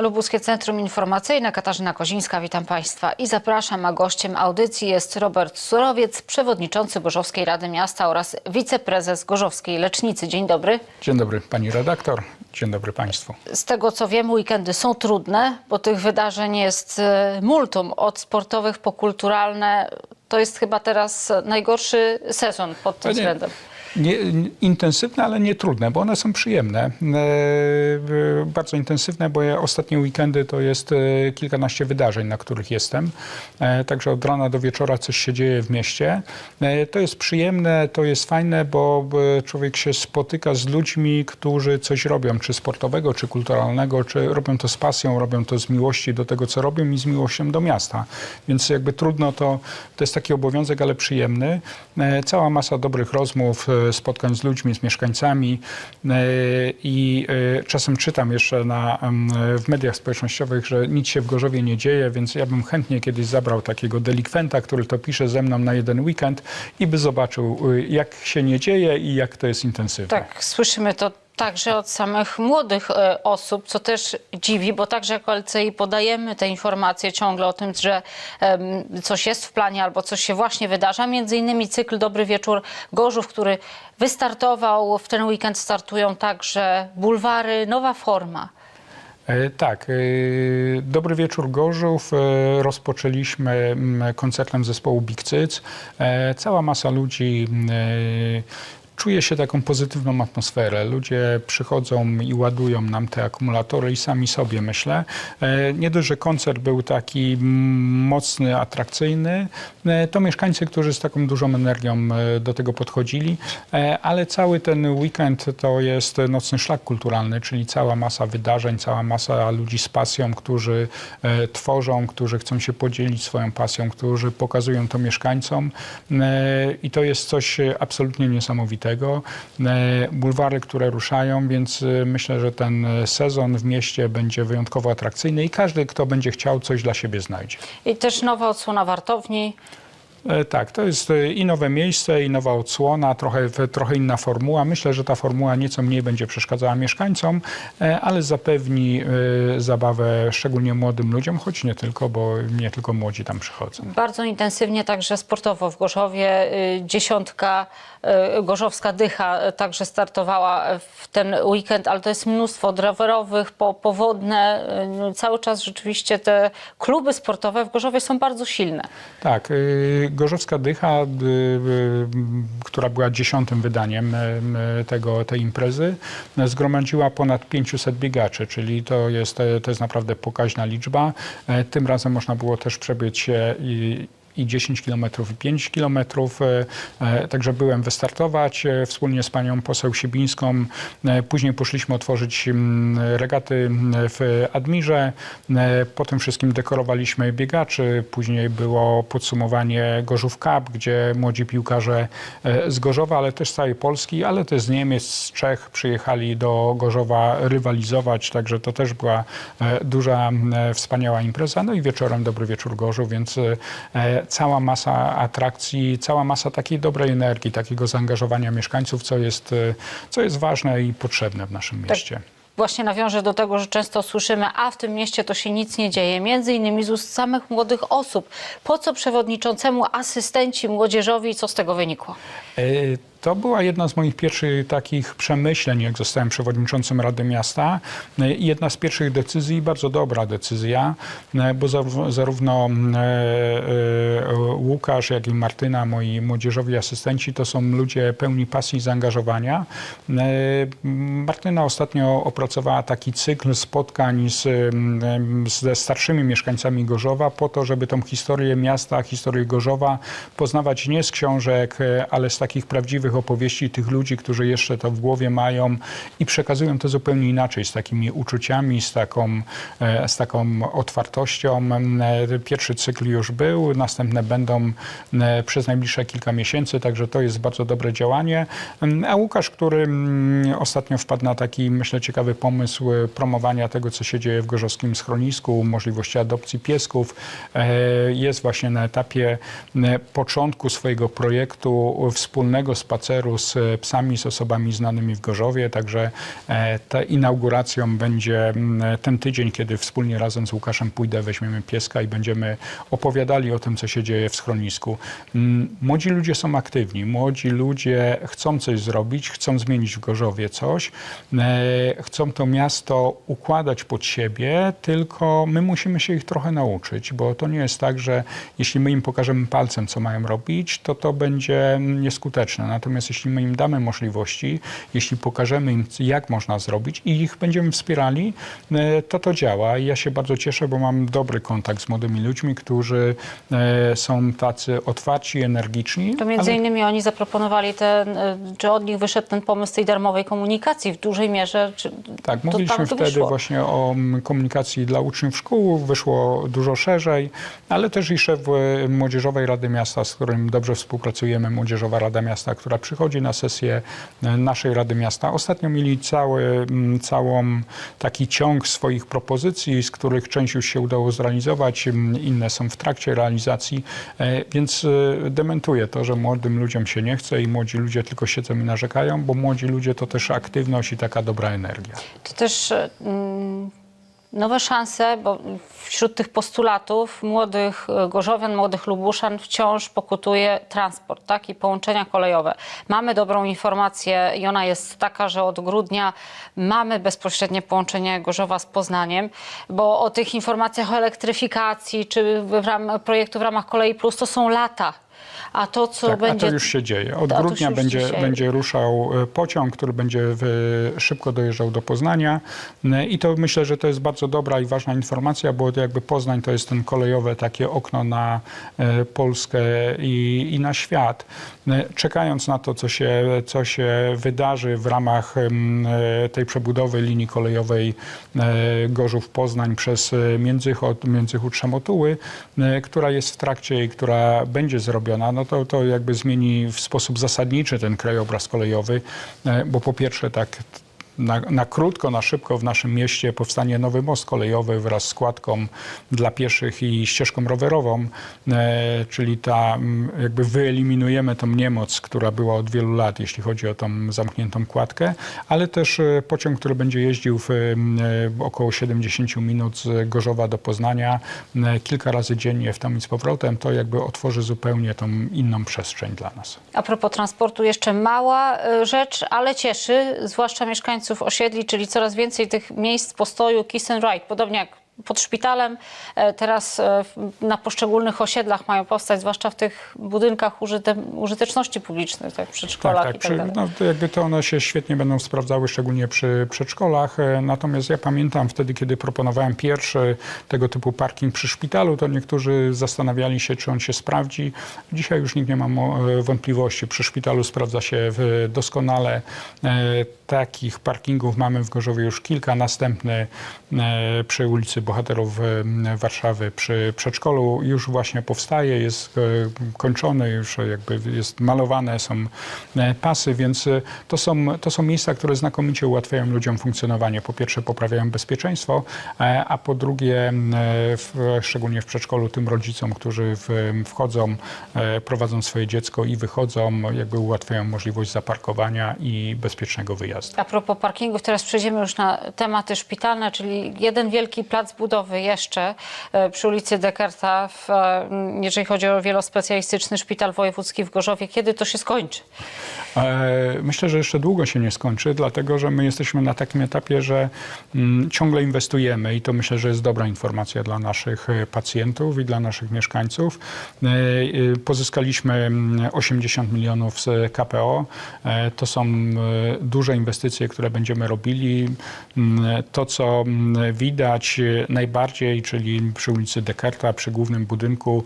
Lubuskie Centrum Informacyjne, Katarzyna Kozińska, witam Państwa i zapraszam, a gościem audycji jest Robert Surowiec, przewodniczący Gorzowskiej Rady Miasta oraz wiceprezes Gorzowskiej Lecznicy. Dzień dobry. Dzień dobry pani redaktor, dzień dobry państwu. Z tego co wiem, weekendy są trudne, bo tych wydarzeń jest e, multum, od sportowych po kulturalne. To jest chyba teraz najgorszy sezon pod tym Nie, względem. Nie, intensywne, ale nie trudne, bo one są przyjemne. E, e, bardzo intensywne, bo ja ostatnie weekendy to jest e, kilkanaście wydarzeń, na których jestem. Także od rana do wieczora coś się dzieje w mieście. To jest przyjemne, to jest fajne, bo człowiek się spotyka z ludźmi, którzy coś robią, czy sportowego, czy kulturalnego, czy robią to z pasją, robią to z miłości do tego, co robią i z miłością do miasta. Więc jakby trudno to, to jest taki obowiązek, ale przyjemny. Cała masa dobrych rozmów, spotkań z ludźmi, z mieszkańcami e, i e, czasem czytam jeszcze na, w mediach społecznościowych, że nic się w Gorzowie nie dzieje, więc ja bym chętnie kiedyś zabrał takiego delikwenta, który to pisze ze mną na jeden weekend i by zobaczył, e, jak się nie dzieje i jak to jest intensywne. Tak, słyszymy to także od samych młodych e, osób, co też dziwi, bo także jako LCI podajemy te informacje ciągle o tym, że coś jest w planie albo coś się właśnie wydarza. Między innymi cykl Dobry Wieczór Gorzów, który wystartował, w ten weekend startują także bulwary, nowa forma. E, Tak. e, Dobry wieczór Gorzów. Rozpoczęliśmy mm, koncertem zespołu Big Cyc. Cała masa ludzi e, czuje się taką pozytywną atmosferę. Ludzie przychodzą i ładują nam te akumulatory i sami sobie myślę. E, Nie dość, że koncert był taki mocny, atrakcyjny, e, to mieszkańcy, którzy z taką dużą energią e, do tego podchodzili, ale cały ten weekend to jest nocny szlak kulturalny, czyli cała masa wydarzeń, cała masa ludzi z pasją, którzy tworzą, którzy chcą się podzielić swoją pasją, którzy pokazują to mieszkańcom i to jest coś absolutnie niesamowitego. E, Bulwary, które ruszają, więc e, myślę, że ten e, sezon w mieście będzie wyjątkowo atrakcyjny i każdy, kto będzie chciał, coś dla siebie znajdzie. I też nowa odsłona wartowni. E, Tak, to jest e, i nowe miejsce, i nowa odsłona, trochę, trochę inna formuła. Myślę, że ta formuła nieco mniej będzie przeszkadzała mieszkańcom, e, ale zapewni zabawę szczególnie młodym ludziom, choć nie tylko, bo nie tylko młodzi tam przychodzą. Bardzo intensywnie także sportowo w Gorzowie. Y, Dziesiątka y, Gorzowska Dycha y, także startowała w ten weekend, ale to jest mnóstwo rowerowych, po, powodne. Cały czas rzeczywiście te kluby sportowe w Gorzowie są bardzo silne. Tak, Gorzowska Dycha, y, y, która była dziesiątym wydaniem y, tego, tej imprezy, zgromadziła ponad 500 biegaczy, czyli to jest, to jest naprawdę pokaźna liczba. Tym razem można było też przebyć się i i 10 km i 5 km. Także byłem wystartować e, wspólnie z panią poseł Sibińską. E, Później poszliśmy otworzyć mm, regaty mm, w Admirze. E, Po tym wszystkim dekorowaliśmy biegaczy. Później było podsumowanie Gorzów Cup, gdzie młodzi piłkarze e, z Gorzowa, ale też z całej Polski, ale też z Niemiec, z Czech przyjechali do Gorzowa rywalizować. Także to też była e, duża, e, wspaniała impreza. No i wieczorem dobry wieczór Gorzów, więc e, cała masa atrakcji, cała masa takiej dobrej energii, takiego zaangażowania mieszkańców, co jest, e, co jest ważne i potrzebne w naszym mieście. Właśnie nawiążę do tego, że często słyszymy, a w tym mieście to się nic nie dzieje. Między innymi z ust samych młodych osób. Po co przewodniczącemu asystenci młodzieżowi i co z tego wynikło? To była jedna z moich pierwszych takich przemyśleń, jak zostałem przewodniczącym Rady Miasta. I jedna z pierwszych decyzji, bardzo dobra decyzja, e, bo zaró- zarówno e, e, Łukasz, jak i Martyna, moi młodzieżowi asystenci, to są ludzie pełni pasji i zaangażowania. E, Martyna ostatnio opracowała taki cykl spotkań z, ze starszymi mieszkańcami Gorzowa po to, żeby tą historię miasta, historię Gorzowa poznawać nie z książek, ale z takich prawdziwych opowieści tych ludzi, którzy jeszcze to w głowie mają i przekazują to zupełnie inaczej, z takimi uczuciami, z taką, e, z taką otwartością. E, Pierwszy cykl już był, następne będą e, przez najbliższe kilka miesięcy, także to jest bardzo dobre działanie. A Łukasz, który mm, ostatnio wpadł na taki, myślę, ciekawy pomysł promowania tego, co się dzieje w gorzowskim schronisku, możliwości adopcji piesków, jest właśnie na etapie początku swojego projektu wspólnego spaceru spaceru z e, psami, z osobami znanymi w Gorzowie, także e, ta inauguracją będzie mm, ten tydzień, kiedy wspólnie razem z Łukaszem pójdę, weźmiemy pieska i będziemy opowiadali o tym, co się dzieje w schronisku. Mm, Młodzi ludzie są aktywni, młodzi ludzie chcą coś zrobić, chcą zmienić w Gorzowie coś, e, chcą to miasto układać pod siebie, tylko my musimy się ich trochę nauczyć, bo to nie jest tak, że jeśli my im pokażemy palcem, co mają robić, to to będzie nieskuteczne. Natomiast jeśli my im damy możliwości, jeśli pokażemy im, jak można zrobić i ich będziemy wspierali, e, to to działa. I ja się bardzo cieszę, bo mam dobry kontakt z młodymi ludźmi, którzy e, są tacy otwarci, energiczni. To między ale- innymi oni zaproponowali ten, y, czy od nich wyszedł ten pomysł tej darmowej komunikacji w dużej mierze. Czy Tak, mówiliśmy wtedy wyszło? właśnie o mm, komunikacji dla uczniów szkół, wyszło dużo szerzej, ale też i szef e, Młodzieżowej Rady Miasta, z którym dobrze współpracujemy, Młodzieżowa Rada Miasta, która przychodzi na sesję e, naszej Rady Miasta. Ostatnio mieli cały, mm, całą taki ciąg swoich propozycji, z których część już się udało zrealizować, mm, inne są w trakcie realizacji, e, więc e, dementuję to, że młodym ludziom się nie chce i młodzi ludzie tylko siedzą i narzekają, bo młodzi ludzie to też aktywność i taka dobra energia. To też mm, nowe szanse, bo wśród tych postulatów młodych e, Gorzowian, młodych Lubuszan wciąż pokutuje transport tak? i połączenia kolejowe. Mamy dobrą informację i ona jest taka, że od grudnia mamy bezpośrednie połączenie Gorzowa z Poznaniem, bo o tych informacjach o elektryfikacji czy w projektu w ramach Kolei Plus to są lata. A to, co Tak, będzie... a to już się dzieje. Od to grudnia będzie, będzie ruszał e, pociąg, który będzie w, szybko dojeżdżał do Poznania E, i to myślę, że to jest bardzo dobra i ważna informacja, bo jakby Poznań to jest ten kolejowe takie okno na e, Polskę i, i na świat. E, Czekając na to, co się, co się wydarzy w ramach e, tej przebudowy linii kolejowej e, Gorzów-Poznań przez e, Międzychód, Międzychód-Szamotuły, e, która jest w trakcie i która będzie zrobiona, no to, to jakby zmieni w sposób zasadniczy ten krajobraz kolejowy, e, bo po pierwsze tak na, na krótko, na szybko w naszym mieście powstanie nowy most kolejowy wraz z kładką dla pieszych i ścieżką rowerową, e, czyli ta jakby wyeliminujemy tą niemoc, która była od wielu lat, jeśli chodzi o tą zamkniętą kładkę, ale też e, pociąg, który będzie jeździł w e, około 70 minut z Gorzowa do Poznania e, kilka razy dziennie w tam i z powrotem, to jakby otworzy zupełnie tą inną przestrzeń dla nas. A propos transportu, jeszcze mała y, rzecz, ale cieszy, zwłaszcza mieszkańców osiedli, czyli coraz więcej tych miejsc postoju kiss and ride, podobnie jak pod szpitalem. E, Teraz e, na poszczególnych osiedlach mają powstać, zwłaszcza w tych budynkach użyte, użyteczności publicznej, tak, przedszkolach Tak, tak. i tak Przy, no, jakby to one się świetnie będą sprawdzały, szczególnie przy przedszkolach. E, Natomiast ja pamiętam wtedy, kiedy proponowałem pierwszy tego typu parking przy szpitalu, to niektórzy zastanawiali się, czy on się sprawdzi. Dzisiaj już nikt nie ma wątpliwości. Przy szpitalu sprawdza się doskonale. Takich parkingów mamy w Gorzowie już kilka. Następny e, przy ulicy Bohaterów e, Warszawy przy przedszkolu już właśnie powstaje, jest e, kończony, już jakby jest malowane, są pasy, więc to są, to są miejsca, które znakomicie ułatwiają ludziom funkcjonowanie. Po pierwsze poprawiają bezpieczeństwo, a po drugie w, szczególnie w przedszkolu tym rodzicom, którzy w, wchodzą, prowadzą swoje dziecko i wychodzą, jakby ułatwiają możliwość zaparkowania i bezpiecznego wyjazdu. A propos parkingów, teraz przejdziemy już na tematy szpitalne, czyli jeden wielki plac budowy jeszcze e, przy ulicy Descartes, w, e, jeżeli chodzi o wielospecjalistyczny szpital wojewódzki w Gorzowie. Kiedy to się skończy? E, Myślę, że jeszcze długo się nie skończy, dlatego że my jesteśmy na takim etapie, że mm, ciągle inwestujemy i to myślę, że jest dobra informacja dla naszych pacjentów i dla naszych mieszkańców. Pozyskaliśmy mm, 80 milionów z KPO. To są duże inwestycje, które będziemy robili. Mm, To, co mm, widać e, najbardziej, czyli przy ulicy Dekerta, przy głównym budynku,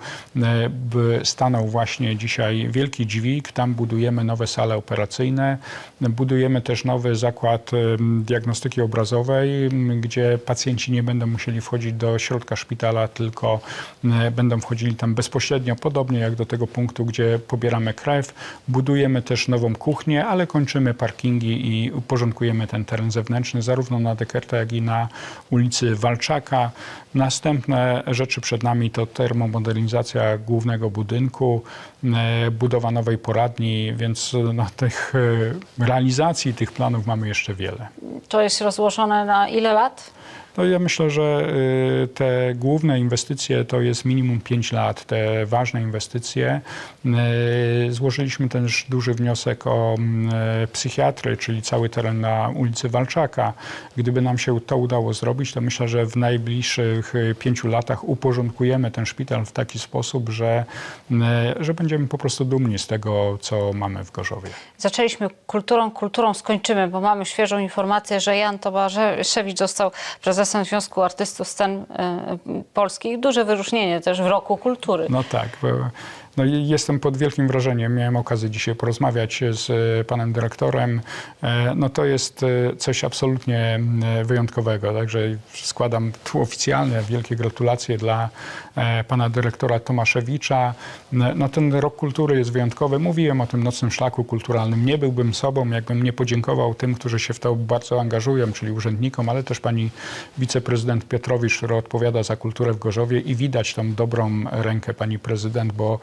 b- stanął właśnie dzisiaj wielki dźwig. Tam budujemy nowe sale operacyjne. Budujemy też nowy zakład em, diagnostyki obrazowej, m, gdzie pacjenci nie będą musieli wchodzić do środka szpitala, tylko będą wchodzili tam bezpośrednio, podobnie jak do tego punktu, gdzie pobieramy krew. Budujemy też nową kuchnię, ale kończymy parkingi i uporządkujemy ten teren zewnętrzny, zarówno na Dekerta, jak i na ulicy Walczaka. Następne rzeczy przed nami to termomodernizacja głównego budynku, e, budowa nowej poradni, więc no, tych e, realizacji tych planów mamy jeszcze wiele. To jest rozłożone na ile lat? No ja myślę, że y, te główne inwestycje to jest minimum 5 lat, te ważne inwestycje. Y, Złożyliśmy też duży wniosek o mm, e, psychiatry, czyli cały teren na ulicy Walczaka. Gdyby nam się to udało zrobić, to myślę, że w najbliższych y, pięciu latach uporządkujemy ten szpital w taki sposób, że, y, że będziemy po prostu dumni z tego, co mamy w Gorzowie. Zaczęliśmy kulturą, kulturą skończymy, bo mamy świeżą informację, że Jan Tomaszewicz został prezesem Związku Artystów Scen y, Polskich. Duże wyróżnienie też w roku kultury. No tak. bo- No jestem pod wielkim wrażeniem. Miałem okazję dzisiaj porozmawiać z e, panem dyrektorem. E, No to jest e, coś absolutnie wyjątkowego. Także składam tu oficjalne wielkie gratulacje dla pana dyrektora Tomaszewicza. No ten rok kultury jest wyjątkowy. Mówiłem o tym nocnym szlaku kulturalnym. Nie byłbym sobą, jakbym nie podziękował tym, którzy się w to bardzo angażują, czyli urzędnikom, ale też pani wiceprezydent Piotrowicz, która odpowiada za kulturę w Gorzowie i widać tą dobrą rękę pani prezydent, bo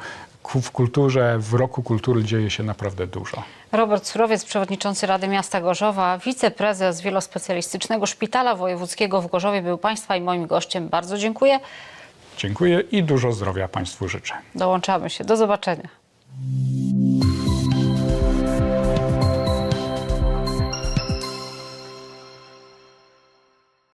w kulturze, w roku kultury dzieje się naprawdę dużo. Robert Surowiec, przewodniczący Rady Miasta Gorzowa, wiceprezes Wielospecjalistycznego Szpitala Wojewódzkiego w Gorzowie był Państwa i moim gościem. Bardzo dziękuję. Dziękuję i dużo zdrowia Państwu życzę. Dołączamy się. Do zobaczenia.